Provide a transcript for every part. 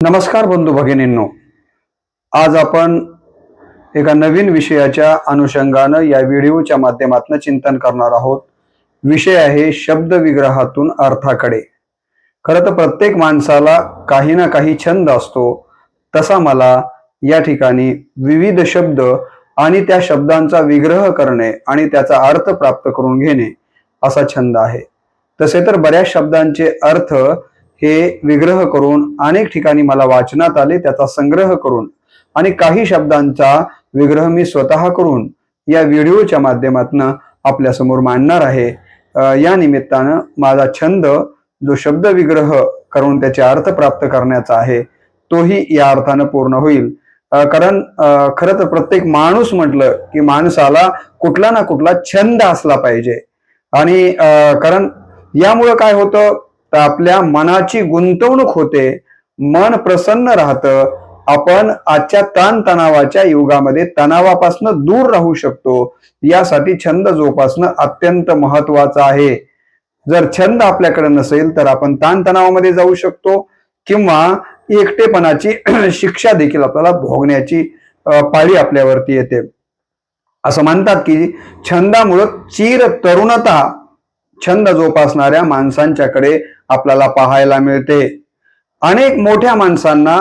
नमस्कार बंधू भगिनींनो. आज आपण एका नवीन विषयाच्या अनुषंगानं या व्हिडिओच्या माध्यमातून चिंतन करणार आहोत. विषय आहे शब्द विग्रहातून अर्थाकडे. खरं तर प्रत्येक माणसाला काही ना काही छंद असतो. तसा मला या ठिकाणी विविध शब्द आणि त्या शब्दांचा विग्रह करणे आणि त्याचा अर्थ प्राप्त करून घेणे असा छंद आहे. तसे तर बऱ्याच शब्दांचे अर्थ हे विग्रह करून अनेक ठिकाणी मला वाचनात आले त्याचा संग्रह करून आणि काही शब्दांचा विग्रह मी स्वतः करून या व्हिडिओच्या माध्यमातून आपल्यासमोर मांडणार आहे. या निमित्तानं माझा छंद जो शब्द विग्रह करून त्याचे अर्थ प्राप्त करण्याचा आहे तोही या अर्थानं पूर्ण होईल. कारण खरं तर प्रत्येक माणूस म्हटलं की माणसाला कुठला ना कुठला छंद असला पाहिजे. आणि कारण यामुळं काय होतं तर आपल्या मनाची गुंतवणूक होते मन प्रसन्न राहतं. आपण आजच्या ताणतणावाच्या युगामध्ये तणावापासून दूर राहू शकतो. यासाठी छंद जोपासणं अत्यंत महत्वाचं आहे. जर छंद आपल्याकडे नसेल तर आपण ताणतणावामध्ये जाऊ शकतो किंवा एकटेपणाची शिक्षा देखील आपल्याला भोगण्याची पाळी आपल्यावरती येते. असं म्हणतात की छंदामुळं चिर तरुणता छंद जोपासणाऱ्या माणसांच्याकडे आपल्याला पाहायला मिळते. अनेक मोठ्या माणसांना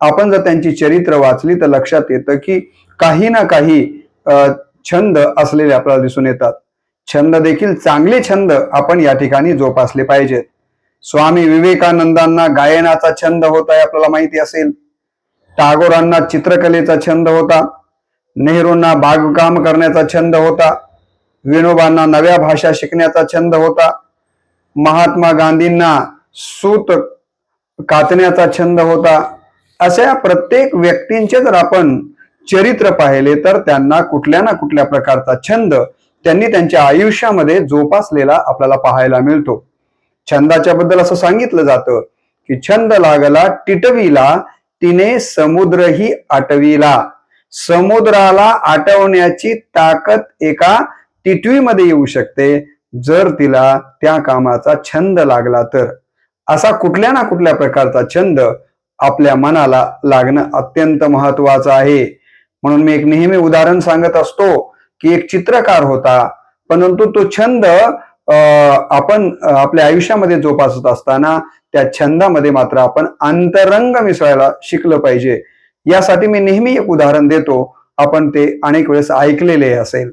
आपण जर त्यांची चरित्र वाचली तर लक्षात येतं की काही ना काही छंद असलेले आपल्याला दिसून येतात. छंद देखील चांगले छंद आपण या ठिकाणी जोपासले पाहिजेत. स्वामी विवेकानंदांना गायनाचा छंद होता हे आपल्याला माहिती असेल. टागोरांना चित्रकलेचा छंद होता. नेहरूंना बागकाम करण्याचा छंद होता. विनोबांना नव्या भाषा शिकण्याचा छंद होता. महात्मा गांधींना सूत कातण्याचा छंद होता. अशा प्रत्येक व्यक्तींचे जर आपण चरित्र पाहिले तर त्यांना कुठल्या ना कुठल्या प्रकारचा छंद त्यांनी त्यांच्या आयुष्यामध्ये जोपासलेला आपल्याला पाहायला मिळतो. छंदाच्या बद्दल असं सांगितलं जातं की छंद लागला टिटवीला तिने समुद्रही आटविला. समुद्राला आटवण्याची ताकद एका टिटवीमध्ये येऊ शकते. जर तिला त्या कामाचा छंद लागला तर असा कुठल्या ना कुठल्या प्रकारचा छंद आपल्या मनाला लागणं अत्यंत महत्वाचं आहे. म्हणून मी एक नेहमी उदाहरण सांगत असतो की एक चित्रकार होता परंतु तो छंद अं, आपण आपल्या आयुष्यामध्ये जोपासत असताना त्या छंदामध्ये मात्र आपण अंतरंग मिसळायला शिकलं पाहिजे. यासाठी मी नेहमी एक उदाहरण देतो. आपण ते अनेक वेळेस ऐकलेले असेल.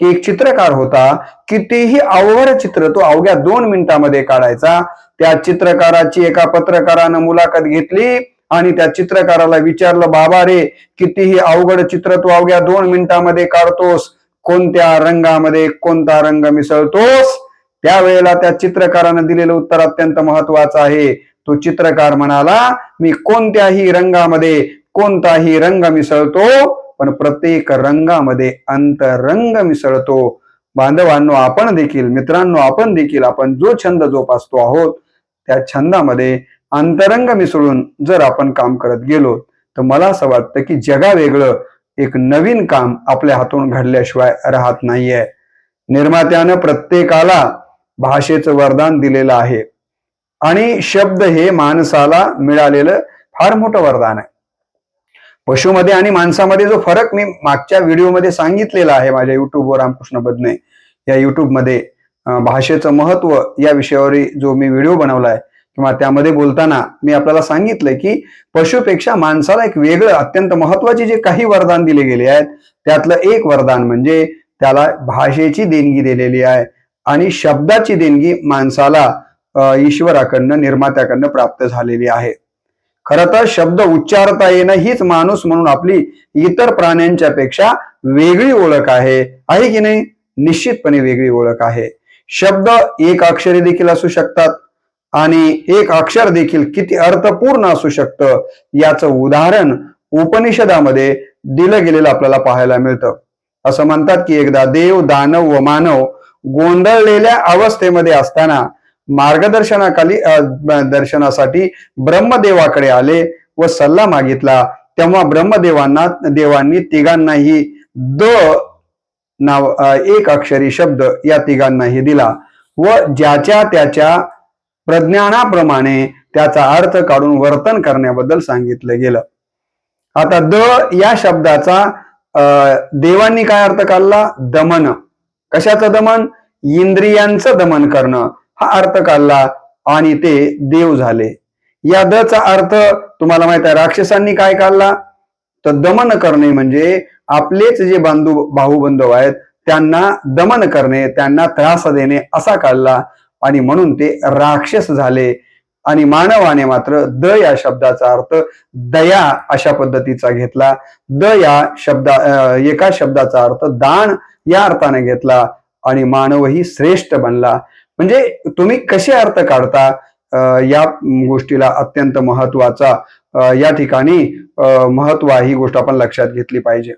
की एक चित्रकार होता कितीही अवघड चित्र तो अवघ्या दोन मिनिटामध्ये काढायचा. त्या चित्रकाराची एका पत्रकारानं मुलाखत घेतली आणि त्या चित्रकाराला विचारलं बाबा रे कितीही अवघड चित्र तू अवघ्या दोन मिनिटांमध्ये काढतोस. कोणत्या रंगामध्ये कोणता रंग मिसळतोस? त्यावेळेला त्या चित्रकारानं दिलेलं उत्तर अत्यंत महत्वाचं आहे. तो चित्रकार म्हणाला मी कोणत्याही रंगामध्ये कोणताही रंग मिसळतो पण प्रत्येक रंगामध्ये अंतरंग मिसळतो. बांधवांनो आपण देखील मित्रांनो आपण देखील आपण जो छंद जोपासतो आहोत त्या छंदामध्ये अंतरंग मिसळून जर आपण काम करत गेलो तर मला असं वाटतं की जगा वेगळं एक नवीन काम आपल्या हातून घडल्याशिवाय राहत नाहीये. निर्मात्यानं प्रत्येकाला भाषेचं वरदान दिलेलं आहे. आणि शब्द हे माणसाला मिळालेलं फार मोठं वरदान आहे. पशुमध्ये आणि माणसामध्ये जो फरक मी मागच्या व्हिडिओमध्ये सांगितलेला आहे माझ्या युट्यूबवर रामकृष्ण बदने या युट्यूबमध्ये भाषेचं महत्त्व या विषयावर जो मी व्हिडिओ बनवला आहे किंवा त्यामध्ये बोलताना मी आपल्याला सांगितलंय की पशुपेक्षा माणसाला एक वेगळं अत्यंत महत्त्वाचे जे काही वरदान दिले गेले आहेत त्यातलं एक वरदान म्हणजे त्याला भाषेची देणगी दिलेली आहे आणि शब्दाची देणगी माणसाला ईश्वराकडनं निर्मात्याकडनं प्राप्त झालेली आहे. खरं तर शब्द उच्चारता येणं हीच माणूस म्हणून आपली इतर प्राण्यांच्या पेक्षा वेगळी ओळख आहे. आहे की नाही? निश्चितपणे वेगळी ओळख आहे. शब्द एक अक्षरे देखील असू शकतात आणि एक अक्षर देखील किती अर्थपूर्ण असू शकतं याचं उदाहरण उपनिषदामध्ये दिलं गेलेलं आपल्याला पाहायला मिळतं. असं म्हणतात की एकदा देव दानव व मानव गोंधळलेल्या अवस्थेमध्ये असताना मार्गदर्शनाखाली दर्शनासाठी ब्रह्मदेवाकडे आले व सल्ला मागितला. तेव्हा ब्रह्मदेवांना देवांनी तिघांनाही द नाव एक अक्षरी शब्द या तिघांनाही दिला व ज्याच्या त्याच्या प्रज्ञानाप्रमाणे त्याचा अर्थ काढून वर्तन करण्याबद्दल सांगितलं गेलं. आता द या शब्दाचा अं, देवांनी काय अर्थ काढला? दमन. कशाचं दमन? इंद्रियांचं दमन करणं. हा अर्थ काढला आणि ते देव झाले. या द चा अर्थ तुम्हाला माहीत आहे राक्षसांनी काय काढला? तर दमन करणे म्हणजे आपलेच जे बांधू भाऊ बंधव आहेत त्यांना दमन करणे त्यांना त्रास देणे असा काढला आणि म्हणून ते राक्षस झाले. आणि मानवाने मात्र द या शब्दाचा अर्थ दया अशा पद्धतीचा घेतला. द या शब्दा अं, एका शब्दाचा अर्थ दान या अर्थाने घेतला आणि मानवही श्रेष्ठ बनला. म्हणजे तुम्ही कसे अर्थ काढता? या गोष्टीला अत्यंत महत्त्वाचा या ठिकाणी अं, महत्त्व ही गोष्ट आपण लक्षात घेतली पाहिजे.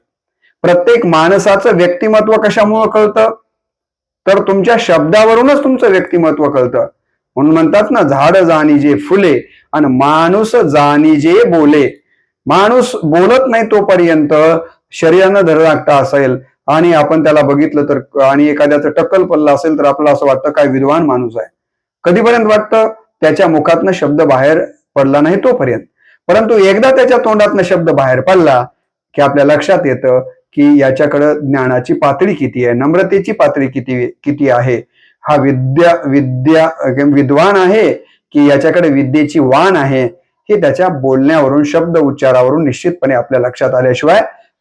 प्रत्येक माणसाचं व्यक्तिमत्व कशामुळं कळतं? तर तुमच्या शब्दावरूनच तुमचं व्यक्तिमत्व कळतं. म्हणून म्हणतात ना झाड जाणी जे फुले आणि माणूस जाणी जे बोले. माणूस बोलत नाही तोपर्यंत शरीरानं धरधाकटा असेल आणि आपण त्याला बघितलं तर आणि एखाद्याचं टक्कल पडलं असेल तर आपल्याला असं वाटतं काय विद्वान माणूस आहे. कधीपर्यंत वाटतं त्याच्या मुखातनं शब्द बाहेर पडला नाही तोपर्यंत. परंतु एकदा त्याच्या तोंडातनं शब्द बाहेर पडला की आपल्या लक्षात येतं की याच्याकडं ज्ञानाची पातळी किती आहे नम्रतेची पातळी किती किती आहे. हा विद्या विद्या विद्वान आहे की याच्याकडे विद्येची वाण आहे हे त्याच्या बोलण्यावरून शब्द उच्चारावरून निश्चितपणे आपल्या लक्षात आल्याशिवाय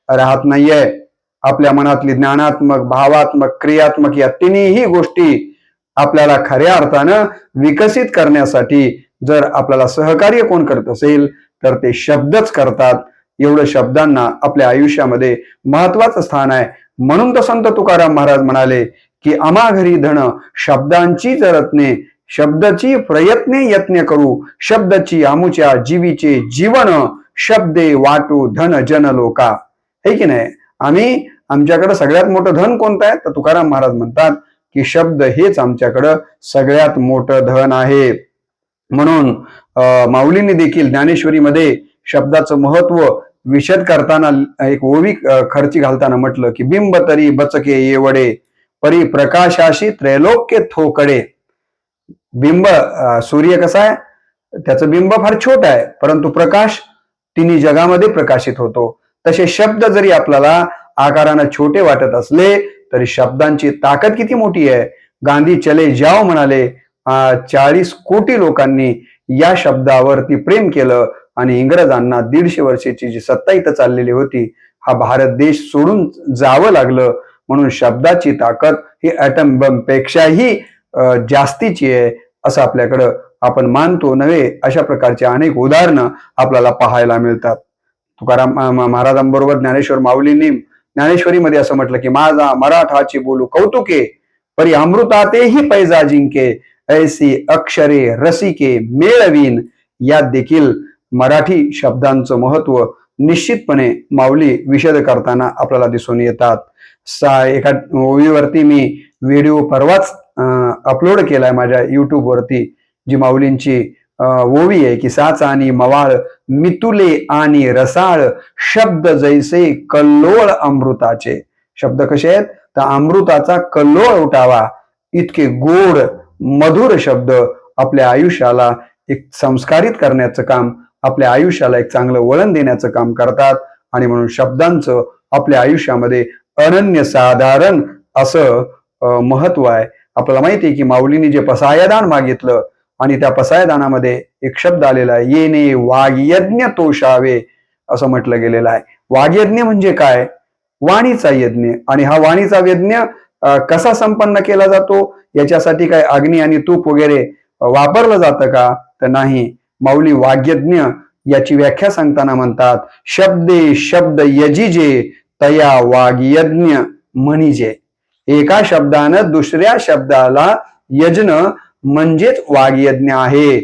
राहत नाहीये. आपल्या मनातली ज्ञानात्मक भावात्मक क्रियात्मक या तिन्ही गोष्टी आपल्याला खऱ्या अर्थानं विकसित करण्यासाठी जर आपल्याला सहकार्य कोण करत असेल तर ते शब्दच करतात. एवढं शब्दांना आपल्या आयुष्यामध्ये महत्वाचं स्थान आहे. म्हणून तर संत तुकाराम महाराज म्हणाले की आम्हा घरी धन शब्दांची रत्ने शब्दची प्रयत्ने यत्न करू. शब्दची आमुच्या जीवीचे जीवन शब्दे वाटू धन जन लोका. हे की नाही? आम्ही आमच्याकडं सगळ्यात मोठं धन कोणतं आहे? तर तुकाराम महाराज म्हणतात की शब्द हेच आमच्याकडं सगळ्यात मोठं धन आहे. म्हणून अं, माऊलींनी देखील ज्ञानेश्वरीमध्ये शब्दाचं महत्त्व विशद करताना एक ओवी खर्ची घालताना म्हटलं की बिंब तरी बचके येवडे परी प्रकाशाशी त्रैलोक्य थोकडे. बिंब सूर्य कसा आहे? त्याचं बिंब फार छोट आहे परंतु प्रकाश तिन्ही जगामध्ये प्रकाशित होतो. तसे शब्द जरी आपल्याला आकारानं छोटे वाटत असले तरी शब्दांची ताकद किती मोठी आहे? गांधी चले जाओ म्हणाले. चाळीस कोटी लोकांनी या शब्दावरती प्रेम केलं आणि इंग्रजांना दीडशे वर्षाची जी सत्ता इथं चाललेली होती हा भारत देश सोडून जावं लागलं म्हणून शब्दाची ताकद ही ॲटम बमपेक्षाही जास्तीची आहे असं आपल्याकडं आपण मानतो नव्हे अशा प्रकारचे अनेक उदाहरणं आपल्याला पाहायला मिळतात. तुकाराम महाराजांबरोबर ज्ञानेश्वर माऊलींनी ज्ञानेश्वरीमध्ये असं म्हटलं की माझा मराठाची बोलू कौतुके परी अमृतातेही पैजा जिंके ऐसी अक्षरे रसिके मेळवीन. यात देखील मराठी शब्दांचं महत्त्व निश्चितपणे माऊली विशद करताना आपल्याला दिसून येतात. सा एका ओळीवरती मी व्हिडिओ परवाच अपलोड केलाय माझ्या युट्यूबवरती जी माऊलींची ओवी आहे की साच आणि मवाळ मितुले आणि रसाळ शब्द जैसे कल्लोळ अमृताचे. शब्द कसे आहेत? तर अमृताचा कल्लोळ उठावा. इतके गोड मधुर शब्द आपल्या आयुष्याला एक संस्कारित करण्याचं काम आपल्या आयुष्याला एक चांगलं वळण देण्याचं काम करतात. आणि म्हणून शब्दांचं आपल्या आयुष्यामध्ये अनन्य साधारण असं महत्त्व आहे. आपल्याला माहिती आहे की माऊलीने जे पसायदान मागितलं आणि त्या पसायदानामध्ये एक शब्द आलेला आहे येणे वाग्यज्ञ तोषावे असं म्हटलं गेलेलं आहे. वाग्यज्ञ म्हणजे काय? वाणीचा यज्ञ. आणि हा वाणीचा यज्ञ कसा संपन्न केला जातो? याच्यासाठी काय अग्नी आणि तूप वगैरे वापरलं जातं का? तर नाही. माऊली वाग्यज्ञ याची व्याख्या सांगताना म्हणतात शब्दे शब्द यजिजे तया वाग्यज्ञ म्हणजे एका शब्दानं दुसऱ्या शब्दाला यज्ञ म्हणजेच वाघयज्ञ आहे.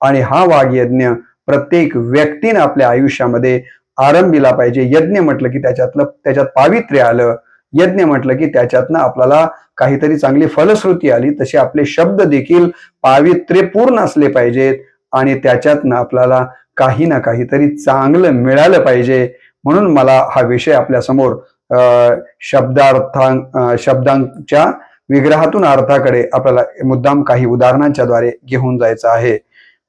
आणि हा वाघयज्ञ प्रत्येक व्यक्तीने आपल्या आयुष्यामध्ये आरंभीला पाहिजे. यज्ञ म्हटलं की त्याच्यातलं त्याच्यात पावित्र्य आलं. यज्ञ म्हटलं की त्याच्यातनं आपल्याला काहीतरी चांगली फलश्रुती आली. तसे आपले शब्द देखील पावित्र्यपूर्ण असले पाहिजेत. आणि त्याच्यातनं आपल्याला काही ना काहीतरी चांगलं मिळालं पाहिजे. म्हणून मला हा विषय आपल्यासमोर समोर शब्दार्थां शब्दांच्या विग्रहातून अर्थाकडे आपल्याला मुद्दाम काही उदाहरणांच्या द्वारे घेऊन जायचं आहे.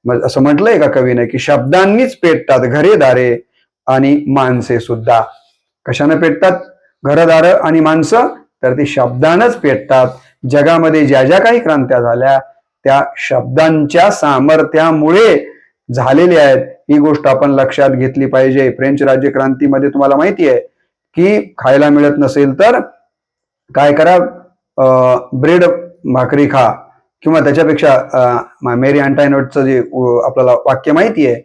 मग असं म्हटलंय का कवीने की शब्दांनीच पेटतात घरे दारे आणि माणसे सुद्धा. कशानं पेटतात? घरदार आणि माणसं? तर ती शब्दानच पेटतात. जगामध्ये ज्या ज्या काही क्रांत्या झाल्या त्या शब्दांच्या सामर्थ्यामुळे झालेल्या आहेत. ही गोष्ट आपण लक्षात घेतली पाहिजे. फ्रेंच राज्य क्रांतीमध्ये तुम्हाला माहिती आहे की खायला मिळत नसेल तर काय करा? ब्रेड भाकरी खा किंवा त्याच्यापेक्षा मेरी अँटायनोटचं जे आपल्याला वाक्य माहिती आहे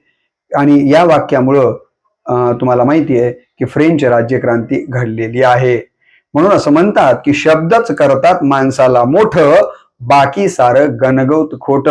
आणि या वाक्यामुळं तुम्हाला माहिती आहे की फ्रेंच राज्यक्रांती घडलेली आहे. म्हणून असं म्हणतात की शब्दच करतात माणसाला मोठं बाकी सारं गणगौत खोट.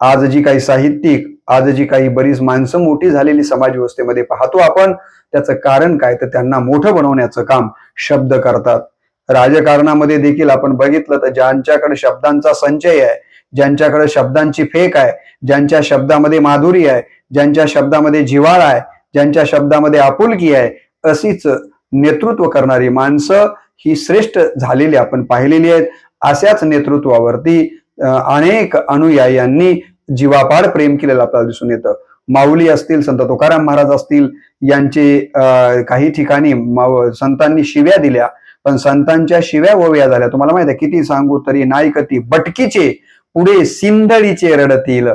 आज जी काही साहित्यिक आज जी काही बरीच माणसं मोठी झालेली समाज व्यवस्थेमध्ये पाहतो आपण त्याचं कारण काय? तर त्यांना मोठं बनवण्याचं काम शब्द करतात. राजकारणामध्ये देखील आपण बघितलं तर ज्यांच्याकडे शब्दांचा संचय आहे ज्यांच्याकडे शब्दांची फेक आहे ज्यांच्या शब्दामध्ये माधुरी आहे ज्यांच्या शब्दामध्ये जिव्हाळा आहे ज्यांच्या शब्दामध्ये आपुलकी आहे अशीच नेतृत्व करणारी माणसं ही श्रेष्ठ झालेली आपण पाहिलेली आहेत. अशाच नेतृत्वावरती अनेक अनुयायांनी जीवापाड प्रेम केलेलं आपल्याला दिसून येतं. माऊली असतील संत तुकाराम महाराज असतील यांचे काही ठिकाणी माव- संतांनी शिव्या दिल्या. पण संतांच्या शिव्या ओव्या झाल्या. तुम्हाला माहिती आहे किती सांगू तरी नायकती बटकीचे पुढे सिंधळीचे रडतील.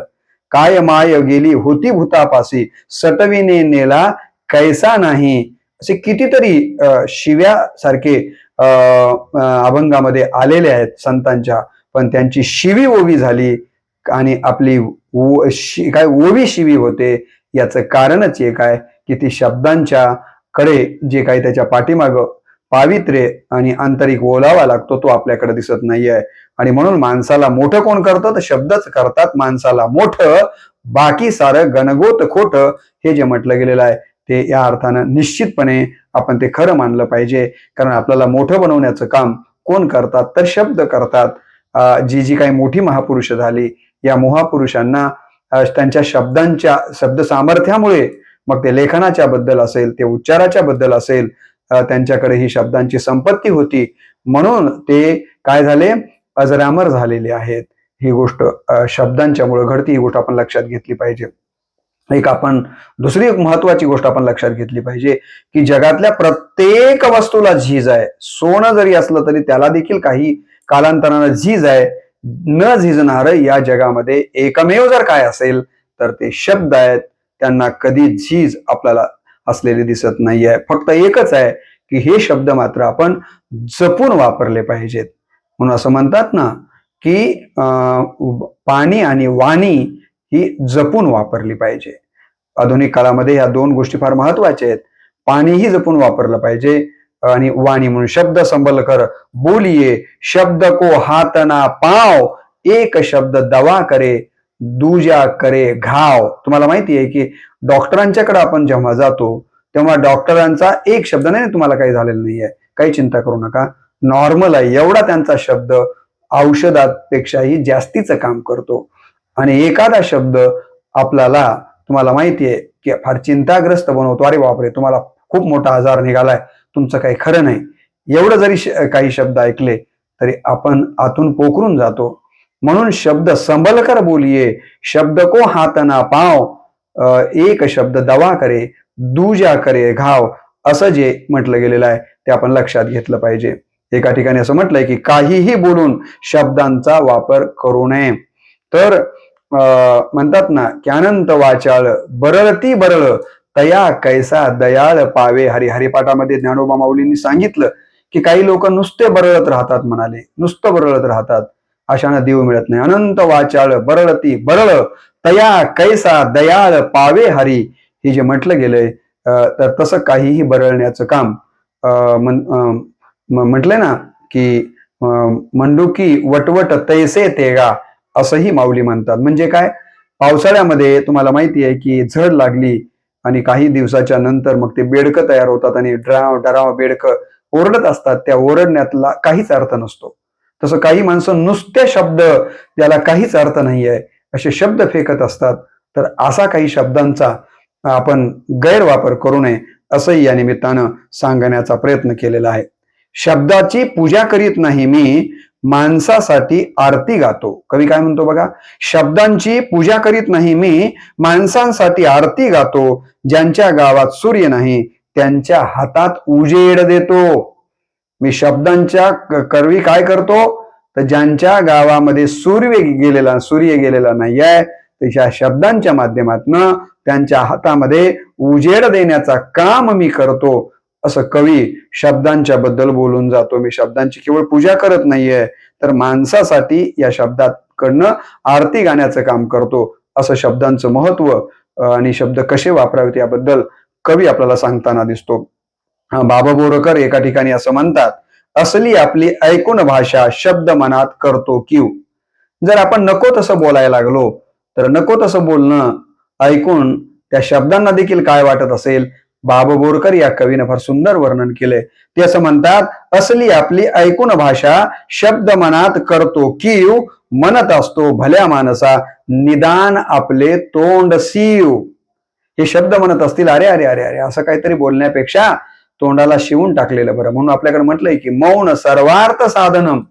काय माय गेली होती भूतापासी. सटविने नेला कैसा नाही? असे कितीतरी अं, शिव्या सारखे अं, अभंगामध्ये आलेले आहेत संतांच्या. पण त्यांची शिवी ओवी झाली आणि आपली काय ओवी शिवी होते याचं कारणच एक आहे की ती शब्दांच्या कडे जे काही त्याच्या पाठीमाग पावित्र्य आणि आंतरिक ओलावा लागतो तो आपल्याकडे दिसत नाहीये. आणि म्हणून माणसाला मोठं कोण करतं? तर शब्दच करतात. माणसाला मोठं बाकी सारं गणगोत खोट हे जे म्हटलं गेलेलं आहे ते या अर्थानं निश्चितपणे आपण ते खरं मानलं पाहिजे. कारण आपल्याला मोठं बनवण्याचं काम कोण करतात? तर शब्द करतात. जी जी काही मोठी महापुरुष झाली या महापुरुषांना त्यांच्या शब्दांच्या शब्द सामर्थ्यामुळे मग ते लेखनाच्या बद्दल असेल ते उच्चाराच्या बद्दल असेल त्यांच्याकडे ही शब्दांची संपत्ती होती. म्हणून ते काय झाले? अजरामर झालेले आहेत. ही गोष्ट शब्दांच्यामुळे घडती ही गोष्ट आपण लक्षात घेतली पाहिजे. एक आपण दुसरी एक महत्वाची गोष्ट आपण लक्षात घेतली पाहिजे की जगातल्या प्रत्येक वस्तूला झीज आहे. सोनं जरी असलं तरी त्याला देखील काही कालांतरानं झीज आहे. न झिजणारं या जगामध्ये एकमेव जर काय असेल तर ते शब्द आहेत. त्यांना कधी झीज आपल्याला असलेली दिसत नाही आहे फक्त एकच आहे की हे शब्द मात्र आपण जपून वापरले पाहिजेत. म्हणून असं म्हणतात ना की अं, पाणी आणि वाणी ही जपून वापरली पाहिजे. आधुनिक काळामध्ये या दोन गोष्टी फार महत्त्वाच्या आहेत. पाणीही जपून वापरलं पाहिजे आणि वाणी म्हणून शब्द संबल कर बोलिये शब्द को हात ना पाव एक शब्द दवा करे दुजा करे घाव. तुम्हाला माहिती आहे की डॉक्टरांच्याकडे आपण जेव्हा जातो तेव्हा डॉक्टरांचा एक शब्द नाही तुम्हाला काही झालेलं नाहीये. काही चिंता करू नका. नॉर्मल आहे एवढा त्यांचा शब्द औषधापेक्षाही जास्तीचं काम करतो. आणि एखादा शब्द आपल्याला तुम्हाला माहिती आहे की फार चिंताग्रस्त बनवतो. अरे बापरे तुम्हाला खूप मोठा आजार निघालाय. तुमचं काही खरं नाही. एवढं जरी काही शब्द ऐकले तरी आपण आतून पोखरून जातो. म्हणून शब्द संबलकर बोलिये शब्द को हात ना पाव. एक शब्द दवा करे दुजा करे घाव असं जे म्हटलं गेलेलं आहे ते आपण लक्षात घेतलं पाहिजे. एका ठिकाणी असं म्हटलंय की काहीही बोलून शब्दांचा वापर करू नये. तर अं, म्हणतात ना की अनंत वाचाळ बरळती बरळ तया कैसा दयाळ पावे. हरी हरिपाठामध्ये ज्ञानोबा माऊलींनी सांगितलं की काही लोक नुसते बरळत राहतात म्हणाले नुसतं बरळत राहतात. अशानं देव मिळत नाही. अनंत वाचाळ बरळती बरळ तया कैसा दयाळ पावे हरी. हे जे म्हटलं गेलंय अं, तर तसं काहीही बरळण्याचं काम अं, अं, म्हटलंय ना की मंडुकी वटवट तैसे तेगा असंही माऊली म्हणतात. म्हणजे काय? पावसाळ्यामध्ये तुम्हाला माहिती आहे की झड लागली आणि काही दिवसाच्या नंतर मग ते बेडकं तयार होतात आणि डराव डराव बेडकं ओरडत असतात. त्या ओरडण्यातला काहीच अर्थ नसतो. तसं काही माणसं नुसते शब्द ज्याला काहीच अर्थ नाहीये असे शब्द फेकत असतात. तर असा काही शब्दांचा आपण गैरवापर करू नये असंही या निमित्तानं सांगण्याचा प्रयत्न केलेला आहे. शब्दाची पूजा करीत नाही मी माणसासाठी आरती गातो. कवी काय म्हणतो बघा? शब्दांची पूजा करीत नाही मी माणसांसाठी आरती गातो. ज्यांच्या गावात सूर्य नाही त्यांच्या हातात उजेड देतो. मी शब्दांच्या करवी काय करतो? तर ज्यांच्या गावामध्ये सूर्य गेलेला सूर्य गेलेला नाही आहे त्याच्या शब्दांच्या माध्यमातनं त्यांच्या हातामध्ये उजेड देण्याचा काम मी करतो असं कवी शब्दांच्या बद्दल बोलून जातो. मी शब्दांची केवळ पूजा करत नाहीये तर माणसासाठी या शब्दाकडनं आरती गाण्याचं काम करतो असं शब्दांचं महत्त्व आणि शब्द कसे वापरावेत याबद्दल कवी आपल्याला सांगताना दिसतो. हा, बाबा बोरकर एका ठिकाणी असं म्हणतात असली आपली ऐकून भाषा शब्द मनात करतो किव जर आपण नको तसं बोलायला लागलो तर नको तसं बोलणं ऐकून त्या शब्दांना देखील काय वाटत असेल? बाबा बोरकर या कवीनं फार सुंदर वर्णन केले. ते असं म्हणतात असली आपली ऐकून भाषा शब्द मनात करतो किव म्हणत असतो भल्या माणसा निदान आपले तोंड सीव हे शब्द म्हणत असतील अरे अरे अरे अरे असं काहीतरी बोलण्यापेक्षा तोंडाला शिवून टाकलेलं बरं. म्हणून आपल्याकडे म्हटलंय की मौन सर्वार्थ साधनम.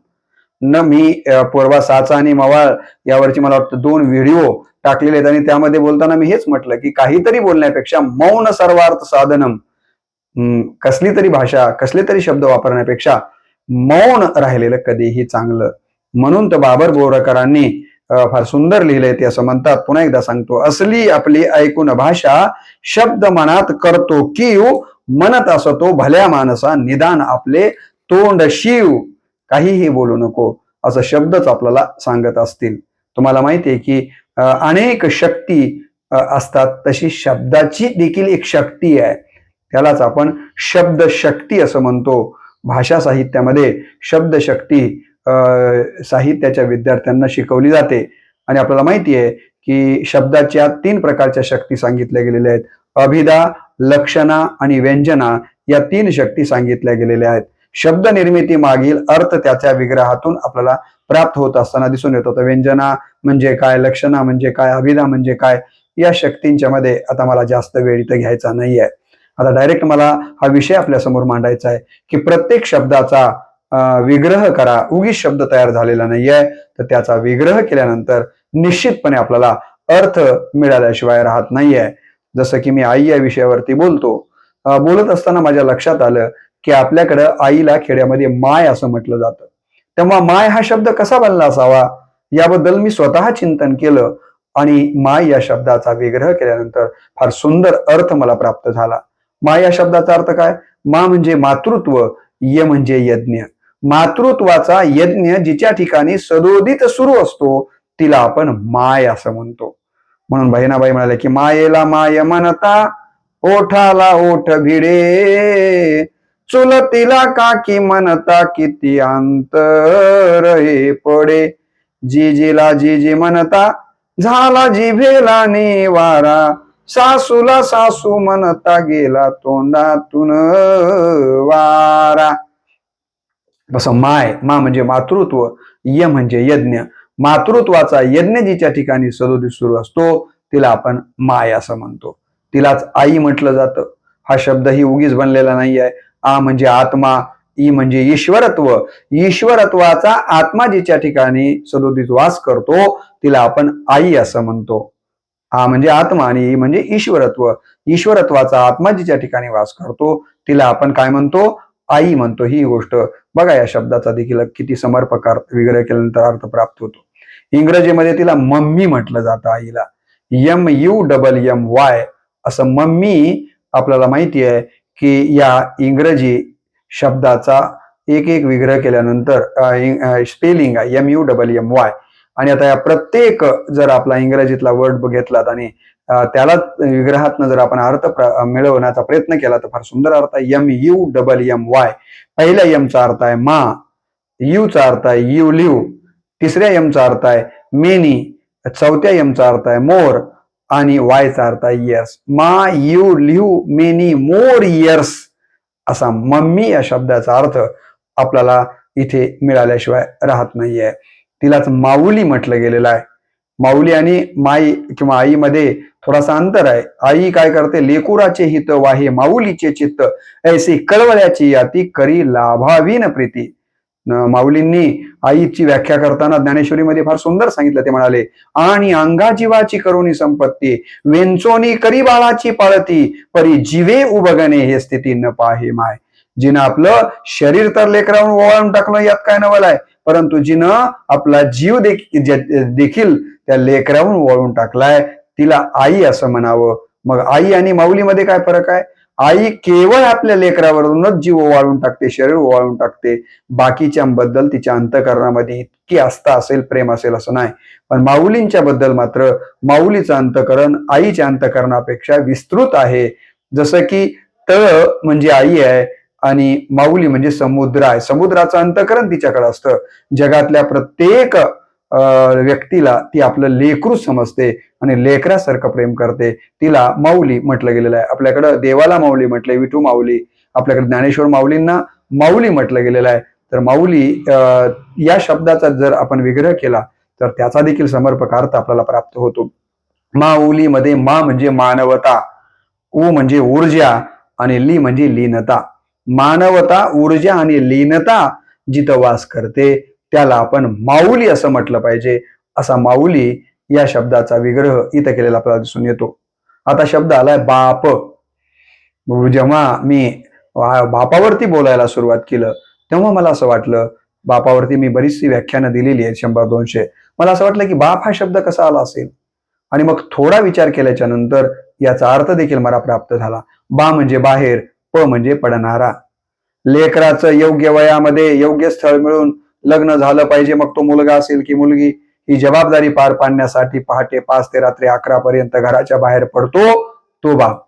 न मी पूर्वा साचा आणि मवाळ यावरची मला वाटतं दोन व्हिडिओ टाकलेले आहेत आणि त्यामध्ये बोलताना मी हेच म्हटलं की काहीतरी बोलण्यापेक्षा मौन सर्वार्थ साधनम. कसली तरी भाषा कसले तरी शब्द वापरण्यापेक्षा मौन राहिलेलं कधीही चांगलं. म्हणून तर बाबर बोरकरांनी फार सुंदर लिहिलंय ते असं म्हणतात. पुन्हा एकदा सांगतो असली आपली ऐकून भाषा शब्द मनात करतो की म्हणत असतो भल्या माणसा निदान आपले तोंड शिव. काहीही बोलू नको असं शब्दच आपल्याला सांगत असतील. तुम्हाला माहिती आहे की अनेक शक्ती असतात. तशी शब्दाची देखील एक शक्ती आहे. त्यालाच आपण शब्द शक्ती असं म्हणतो. भाषा साहित्यामध्ये शब्द शक्ती अं, साहित्याच्या विद्यार्थ्यांना शिकवली जाते. आणि आपल्याला माहिती आहे की शब्दाच्या तीन प्रकारच्या शक्ती सांगितल्या गेलेल्या आहेत. अभिदा लक्षणा आणि व्यंजना या तीन शक्ती सांगितल्या गेलेल्या आहेत. शब्द निर्मिती मागील अर्थ त्याच्या विग्रहातून आपल्याला प्राप्त होत असताना दिसून येतो. तर व्यंजना म्हणजे काय? लक्षणा म्हणजे काय? अभिधा म्हणजे काय? या शक्तींच्या मध्ये आता मला जास्त वेळ इथं घ्यायचा नाही आहे आता डायरेक्ट मला हा विषय आपल्यासमोर मांडायचा आहे की प्रत्येक शब्दाचा विग्रह करा. उगीच शब्द तयार झालेला नाहीये. तर त्याचा विग्रह केल्यानंतर निश्चितपणे आपल्याला अर्थ मिळाल्याशिवाय राहत नाहीये. जसं की मी आई या विषयावरती बोलतो बोलत असताना माझ्या लक्षात आलं की आपल्याकडं आईला खेड्यामध्ये माय असं म्हटलं जातं. तेव्हा माय हा शब्द कसा बनला असावा? याबद्दल मी स्वतः चिंतन केलं आणि माय या शब्दाचा विग्रह केल्यानंतर फार सुंदर अर्थ मला प्राप्त झाला. माय या शब्दाचा अर्थ काय? मा म्हणजे मातृत्व य म्हणजे यज्ञ. मातृत्वाचा यज्ञ जिच्या ठिकाणी सदोदित सुरू असतो तिला आपण माय असं म्हणतो. म्हणून बहिणाबाई म्हणाले की मायेला माय म्हणता ओठाला ओठ भिडे. चुलतीला काकी म्हणता किती अंतर हे पडे. जीजीला जीजी म्हणता झाला जिभेला निवारा. सासूला सासू म्हणता गेला तोंडातून वारा. बस माय मा म्हणजे मातृत्व य म्हणजे यज्ञ. मातृत्वाचा यज्ञ जिच्या ठिकाणी सदोदित सुरू असतो तिला आपण माय असं म्हणतो. तिलाच आई म्हटलं जातं. हा शब्द ही उगीच बनलेला नाही आहे आ म्हणजे आत्मा ई म्हणजे ईश्वरत्व. ईश्वरत्वाचा आत्मा जिच्या ठिकाणी सदोदित वास करतो तिला आपण आई असं म्हणतो. आ म्हणजे आत्मा आणि ई म्हणजे ईश्वरत्व. ईश्वरत्वाचा आत्मा जिच्या ठिकाणी वास करतो तिला आपण काय म्हणतो? आई म्हणतो. ही गोष्ट बघा या शब्दाचा देखील किती समर्पकार विग्रह केल्यानंतर अर्थ प्राप्त होतो. इंग्रजीमध्ये तिला मम्मी म्हटलं जातं आईला. M U double M Y असं मम्मी आपल्याला माहिती आहे की या इंग्रजी शब्दाचा एक एक विग्रह केल्यानंतर स्पेलिंग आहे M U double M Y आणि आता या प्रत्येक जर आपला इंग्रजीतला वर्ड घेतलात आणि त्याला विग्रहातनं जर आपण अर्थ मिळवण्याचा प्रयत्न केला तर फार सुंदर अर्थ आहे. M U double M Y पहिल्या यमचा अर्थ आहे मा. यूचा अर्थ आहे यू लिव. तिसऱ्या यमचा अर्थ आहे मेनी चौथ्या यमचा अर्थ आहे मोर आणि वायचा अर्थ आहे years may you live many more years असा मम्मी या शब्दाचा अर्थ आपल्याला इथे मिळाल्याशिवाय राहत नाहीये. तिलाच माऊली म्हटलं गेलेलं आहे. माऊली आणि माई किंवा आईमध्ये थोडासा अंतर आहे. आई काय करते? लेकुराचे हित वाहे माऊलीचे चित्त. ऐसी कळवळ्याची याती करी लाभावीन प्रीती. माऊलींनी आईची व्याख्या करताना ज्ञानेश्वरीमध्ये फार सुंदर सांगितलं. ते म्हणाले आणि अंगाजीवाची करुणी संपत्ती वेंचोनी करी बाळाची पाळती परी जीवे उभगणे हे स्थिती न पाहे माय. जिनं आपलं शरीर तर लेकरावून ओवाळून टाकलं यात काय नवल आहे? परंतु जिनं आपला जीव देखील देखील त्या लेकरावून ओवाळून टाकलाय तिला आई असं म्हणावं. मग आई आणि माऊलीमध्ये काय फरक आहे? आई केवळ आपल्या लेकरावरूनच जीव ओवाळून टाकते शरीर ओवाळून टाकते. बाकीच्याबद्दल तिच्या अंतकरणामध्ये इतकी आस्था असेल प्रेम असेल असं नाही. पण माऊलींच्या बद्दल मात्र माऊलीचं अंतकरण आईच्या अंतकरणापेक्षा विस्तृत आहे. जसं की तळ म्हणजे आई आहे आणि माऊली म्हणजे समुद्र आहे. समुद्राचं अंतकरण तिच्याकडे असतं. जगातल्या प्रत्येक व्यक्तीला ती आपलं लेकरू समजते आणि लेकरासारखं प्रेम करते. तिला माऊली म्हटलं गेलेलं आहे. आपल्याकडं देवाला माऊली म्हटलंय विठू माऊली. आपल्याकडे ज्ञानेश्वर माऊलींना माऊली म्हटलं गेलेलं आहे. तर माऊली अं, या शब्दाचा जर आपण विग्रह केला तर त्याचा देखील समर्पक अर्थ आपल्याला प्राप्त होतो. माऊलीमध्ये मा म्हणजे मानवता उ म्हणजे ऊर्जा आणि ली म्हणजे लीनता. मानवता ऊर्जा आणि लीनता जिथं वास करते त्याला आपण माऊली असं म्हटलं पाहिजे. असा माऊली या शब्दाचा विग्रह इथं केलेला आपल्याला दिसून येतो. आता शब्द आलाय बाप. जेव्हा मी बापावरती बोलायला सुरुवात केलं तेव्हा मला असं वाटलं बापावरती मी बरीचशी व्याख्यानं दिलेली आहेत शंभर दोनशे. मला असं वाटलं की बाप हा शब्द कसा आला असेल? आणि मग थोडा विचार केल्याच्यानंतर याचा अर्थ देखील मला प्राप्त झाला. बा म्हणजे बाहेर प म्हणजे पडणारा. लेकराचं योग्य वयामध्ये योग्य स्थळ मिळून लग्न झालं पाहिजे मग तो मुलगा असेल की मुलगी ही जबाबदारी पार पाडण्यासाठी पहाटे पाच ते रात्री अकरा पर्यंत घराच्या बाहेर पडतो तो बाप.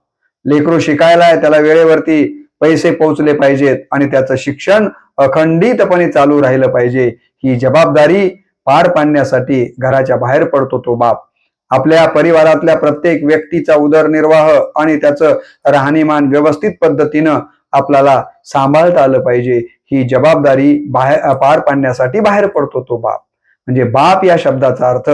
लेकरू शिकायला आहे त्याला वेळेवरती पैसे पोहोचले पाहिजेत आणि त्याचं शिक्षण अखंडितपणे चालू राहिलं पाहिजे. ही जबाबदारी पार पाडण्यासाठी घराच्या बाहेर पडतो तो बाप. आपल्या परिवारातल्या प्रत्येक व्यक्तीचा उदरनिर्वाह आणि त्याचं राहणीमान व्यवस्थित पद्धतीनं आपल्याला सांभाळता आलं पाहिजे. ही जबाबदारी बाहेर पार पाडण्यासाठी बाहेर पडतो तो बाप. म्हणजे बाप या शब्दाचा अर्थ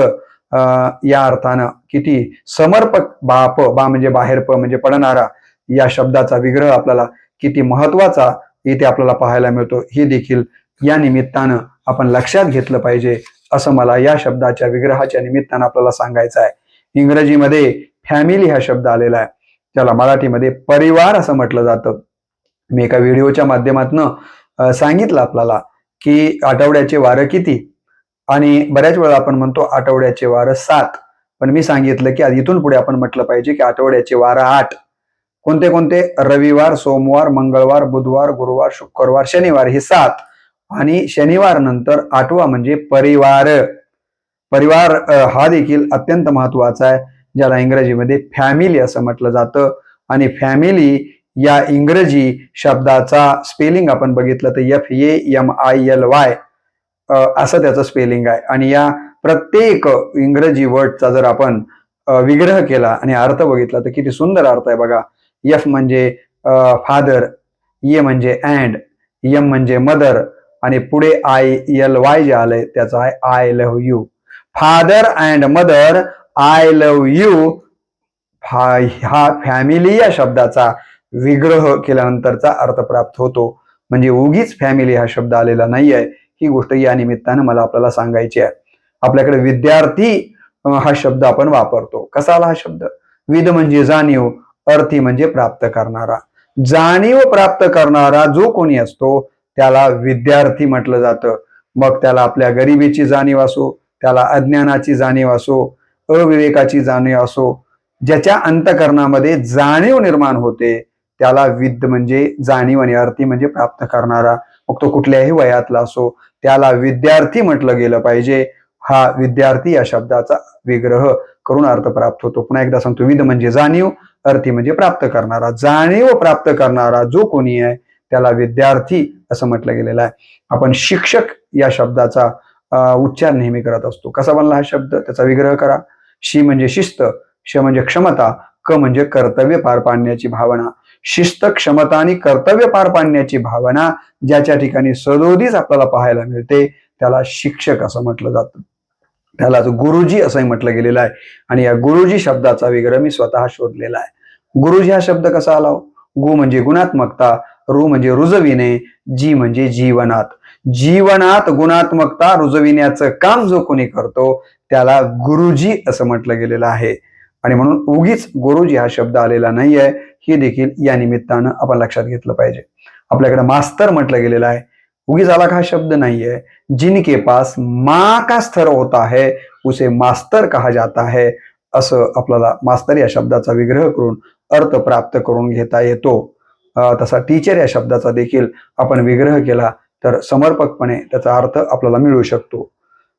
अं, या अर्थानं किती समर्पक बाप बा म्हणजे बाहेर प म्हणजे पडणारा या शब्दाचा विग्रह आपल्याला किती महत्त्वाचा इथे आपल्याला पाहायला मिळतो. हे देखील या निमित्तानं आपण लक्षात घेतलं पाहिजे. असं मला या शब्दाच्या विग्रहाच्या निमित्तानं आपल्याला सांगायचं आहे. इंग्रजीमध्ये फॅमिली हा शब्द आलेला आहे. त्याला मराठीमध्ये परिवार असं म्हटलं जातं. मी एका व्हिडिओच्या माध्यमातून सांगितलं आपल्याला की आठवड्याचे वारं किती? आणि बऱ्याच वेळा आपण म्हणतो आठवड्याचे वारं सात. पण मी सांगितलं की इथून पुढे आपण म्हटलं पाहिजे की आठवड्याचे वारं आठ. कोणते कोणते? रविवार सोमवार मंगळवार बुधवार गुरुवार शुक्रवार शनिवार हे सात. आणि शनिवार नंतर आठवा म्हणजे परिवार. परिवार हा देखील अत्यंत महत्त्वाचा आहे ज्याला इंग्रजीमध्ये फॅमिली असं म्हटलं जातं. आणि फॅमिली या इंग्रजी शब्दाचा स्पेलिंग आपण बघितलं तर F A M I L Y असं त्याचं स्पेलिंग आहे. आणि या प्रत्येक इंग्रजी वर्डचा जर आपण विग्रह केला आणि अर्थ बघितला तर किती सुंदर अर्थ आहे बघा. एफ म्हणजे फादर ए e म्हणजे अँड एम म्हणजे मदर आणि पुढे आय एल वाय जे आलंय त्याचं आहे I love you father and mother I love you हा फॅमिली या शब्दाचा विग्रह केल्यानंतरचा अर्थ प्राप्त होतो. म्हणजे उगीच फॅमिली हा शब्द आलेला नाही आहे ही गोष्ट या निमित्तानं मला आपल्याला सांगायची आहे. आपल्याकडे विद्यार्थी हा शब्द आपण वापरतो. कसा आला हा शब्द? विद म्हणजे जाणीव अर्थी म्हणजे प्राप्त करणारा. जाणीव प्राप्त करणारा जो कोणी असतो त्याला विद्यार्थी म्हटलं जातं. मग त्याला आपल्या गरिबीची जाणीव असो त्याला अज्ञानाची जाणीव असो अविवेकाची जाणीव असो ज्याच्या अंतकरणामध्ये जाणीव निर्माण होते त्याला विद्ध म्हणजे जाणीव आणि अर्थी म्हणजे प्राप्त करणारा. मग तो कुठल्याही वयातला असो त्याला विद्यार्थी म्हटलं गेलं पाहिजे. हा विद्यार्थी या शब्दाचा विग्रह करून अर्थ प्राप्त होतो. पुन्हा एकदा सांगतो विद म्हणजे जाणीव अर्थी म्हणजे प्राप्त करणारा. जाणीव प्राप्त करणारा जो कोणी आहे त्याला विद्यार्थी असं म्हटलं गेलेलं आहे. आपण शिक्षक या शब्दाचा अं, उच्चार नेहमी करत असतो. कसा बनला हा शब्द? त्याचा विग्रह करा. शी म्हणजे शिस्त श म्हणजे क्षमता क म्हणजे कर्तव्य पार पाडण्याची भावना. शिस्त क्षमता आणि कर्तव्य पार पाडण्याची भावना ज्याच्या ठिकाणी सदोदीच आपल्याला पाहायला मिळते त्याला शिक्षक असं म्हटलं जातं. त्यालाच गुरुजी असंही म्हटलं गेलेलं आहे. आणि या गुरुजी शब्दाचा विग्रह मी स्वतः शोधलेला आहे. गुरुजी हा शब्द कसा आला हो? गु म्हणजे गुणात्मकता रु म्हणजे रुजविणे जी म्हणजे जीवनात. जीवनात गुणात्मकता रुजविण्याचं काम जो कोणी करतो त्याला गुरुजी असं म्हटलं गेलेलं आहे. आणि म्हणून उगीच गुरुजी हा शब्द आलेला नाहीये. हे देखील या निमित्तानं आपण लक्षात घेतलं पाहिजे. आपल्याकडे मास्तर म्हटलं गेलेलं आहे. उगीच आला का हा शब्द नहीं है जिनके पास माँ का स्तर होता है उसे मास्तर कहा जाता है असं आपल्याला मास्तर या शब्दाचा विग्रह करून अर्थ प्राप्त करून घेता येतो. तसा टीचर या शब्दाचा देखील आपण विग्रह केला तर समर्पकपणे त्याचा अर्थ आपल्याला मिळू शकतो.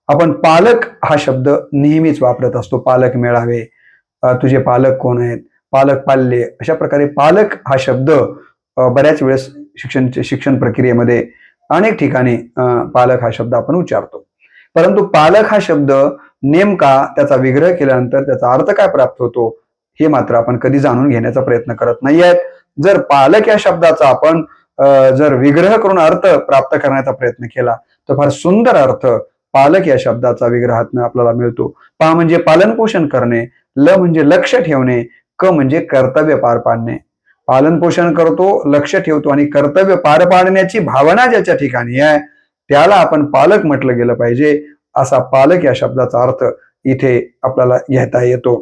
आपण पालक हा शब्द नेहमीच वापरत असतो. पालक मेळावे. तुझे पालक कोण आहेत? पालक पाल्य. अशा प्रकारे पालक हा शब्द बऱ्याच वेळेस शिक्षण शिक्षण प्रक्रियेमध्ये अनेक ठिकाणी पालक हा शब्द आपण उच्चारतो. परंतु पालक हा शब्द नेमका त्याचा विग्रह केल्यानंतर त्याचा अर्थ काय प्राप्त होतो हे मात्र आपण कधी जाणून घेण्याचा प्रयत्न करत नाही आहेत जर पालक या शब्दाचा आपण जर विग्रह करून अर्थ प्राप्त करण्याचा प्रयत्न केला तर फार सुंदर अर्थ पालक या शब्दाचा विग्रहातनं आपल्याला मिळतो. पा म्हणजे पालन पोषण करणे ल म्हणजे लक्ष ठेवणे क म्हणजे कर्तव्य पार पाडणे. पालन पोषण करतो लक्ष ठेवतो आणि कर्तव्य पार पाडण्याची भावना ज्याच्या ठिकाणी आहे त्याला आपण पालक म्हटलं गेलं पाहिजे. असा पालक या शब्दाचा अर्थ इथे आपल्याला घेता येतो.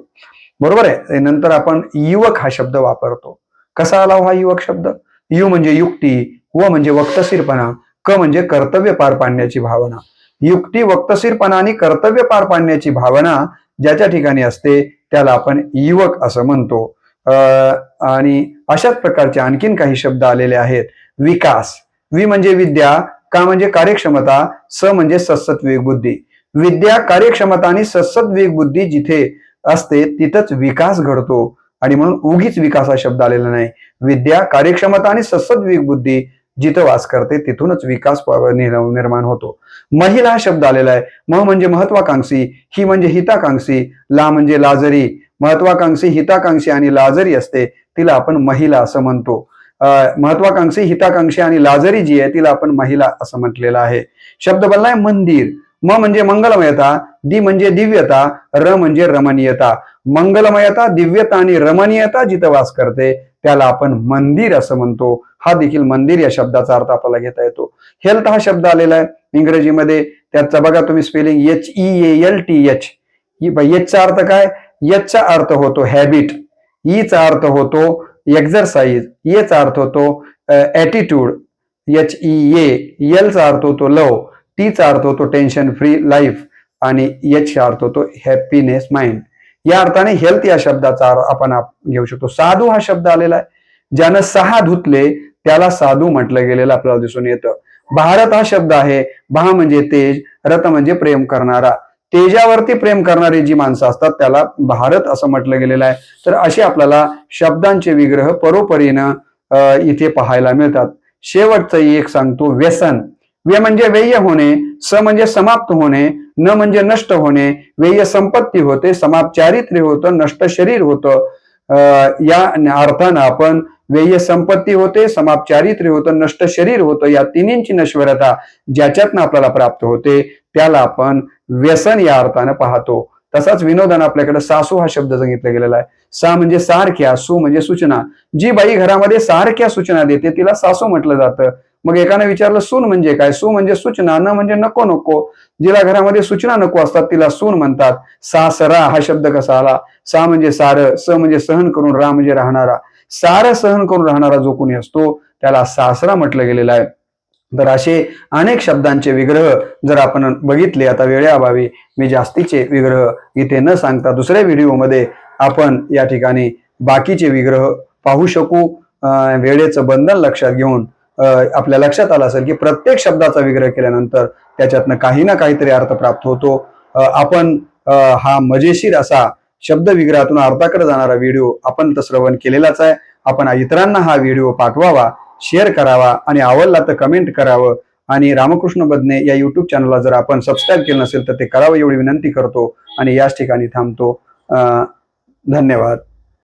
बरोबर आहे? नंतर आपण युवक हा शब्द वापरतो. कसा आला हा युवक शब्द? यु म्हणजे युक्ती व म्हणजे वक्तशीरपणा क म्हणजे कर्तव्य पार पाडण्याची भावना. युक्ती वक्तशीरपणा आणि कर्तव्य पार पाडण्याची भावना ज्याच्या ठिकाणी असते त्याला आपण युवक असं म्हणतो. अं, आणि अशाच प्रकारचे आणखीन काही शब्द आलेले आहेत. विकास. वि म्हणजे विद्या का म्हणजे कार्यक्षमता स म्हणजे सत्सत्विक बुद्धी. विद्या कार्यक्षमता आणि सत्सत्विक बुद्धी जिथे असते तिथंच विकास घडतो. आणि म्हणून उगीच विकास हा शब्द आलेला नाही. विद्या कार्यक्षमता आणि सत्सत्विक बुद्धी जिथं वास करते तिथूनच विकास निर्माण होतो. महिला हा शब्द आलेला आहे. म म्हणजे महत्वाकांक्षी ही म्हणजे हिताकांक्षी ला म्हणजे लाजरी. महत्वाकांक्षी हिताकांक्षी आणि लाजरी असते तिला आपण महिला असं म्हणतो. महत्वाकांक्षी हिताकांक्षी आणि लाजरी जी आहे तिला आपण महिला असं म्हटलेलं आहे. शब्द बनलाय मंदिर. म म्हणजे मंगलमयता दी म्हणजे दिव्यता र म्हणजे रमणीयता. मंगलमयता दिव्यता आणि रमणीयता जिथं वास करते त्याला आपण मंदिर असं म्हणतो. हा देखील मंदिर या शब्दाचा अर्थ आपल्याला घेता येतो. हेल्थ हा शब्द आलेला आहे. इंग्रजीमध्ये त्याचा बघा तुम्ही spelling H E L T H एचचा अर्थ काय? एचचा अर्थ होतो हॅबिट ईचा e अर्थ होतो एक्झरसाइज एचा e अर्थ होतो ॲटिट्यूड एच ई ए एलचा अर्थ होतो लव. टीचा अर्थ होतो टेन्शन फ्री लाईफ आणि एचचा अर्थ होतो हॅपीनेस माइंड या अर्थाने हेल्थ या शब्दाचा अर्थ आपण घेऊ शकतो. साधू हा शब्द आलेला आहे. ज्यानं सहा धुतले त्याला साधू म्हटलं गेलेलं आपल्याला दिसून येतं. भारत हा शब्द आहे. भा म्हणजे तेज रथ म्हणजे प्रेम करणारा. तेजावरती प्रेम करणारी जी माणसं असतात त्याला भारत असं म्हटलं गेलेलं आहे. तर असे आपल्याला शब्दांचे विग्रह परोपरीनं अं, इथे पाहायला मिळतात. शेवटचं एक सांगतो व्यसन. व्य म्हणजे व्यय होणे स म्हणजे समाप्त होणे न म्हणजे नष्ट होणे. व्यय संपत्ती होते समाप्त चारित्र्य होतं नष्ट शरीर होतं. या अर्थानं आपण व्यय संपत्ती होते समाप चारित्र्य होतं नष्ट शरीर होतं या तिन्हींची नश्वरता ज्याच्यातनं आपल्याला प्राप्त होते त्याला आपण व्यसन या अर्थानं पाहतो. तसाच विनोदानं आपल्याकडे सासू हा शब्द सांगितला गेलेला आहे. सा म्हणजे सारख्या सू म्हणजे सूचना. जी बाई घरामध्ये सारख्या सूचना देते तिला सासू म्हटलं जातं. मग एकाने विचारलं सून म्हणजे काय? सू म्हणजे सूचना न म्हणजे नको नको. जिला घरामध्ये सूचना नको असतात तिला सून म्हणतात. सासरा हा शब्द कसा आला? सा म्हणजे सार स म्हणजे सहन करून रा म्हणजे राहणारा. सार सहन करून राहणारा जो कोणी असतो त्याला सासरा म्हटलं गेलेलं आहे. तर असे अनेक शब्दांचे विग्रह जर आपण बघितले आता वेळेअभावी मी जास्तीचे विग्रह इथे न सांगता दुसऱ्या व्हिडिओमध्ये आपण या ठिकाणी बाकीचे विग्रह पाहू शकू. अं, वेळेचं बंधन लक्षात घेऊन आपल्या लक्षात आलं असेल की प्रत्येक शब्दाचा विग्रह केल्यानंतर त्याच्यातनं काही ना काहीतरी अर्थ प्राप्त होतो. आपण हा मजेशीर असा शब्द विग्रहातून अर्थाकडे जाणारा व्हिडिओ आपण तर श्रवण केलेलाच आहे. आपण इतरांना हा व्हिडिओ पाठवावा शेअर करावा आणि आवडला तर कमेंट करावं. आणि रामकृष्ण बदने या युट्यूब चॅनलला जर आपण सबस्क्राईब केलं नसेल तर ते करावं एवढी विनंती करतो. आणि याच ठिकाणी थांबतो. अं, धन्यवाद.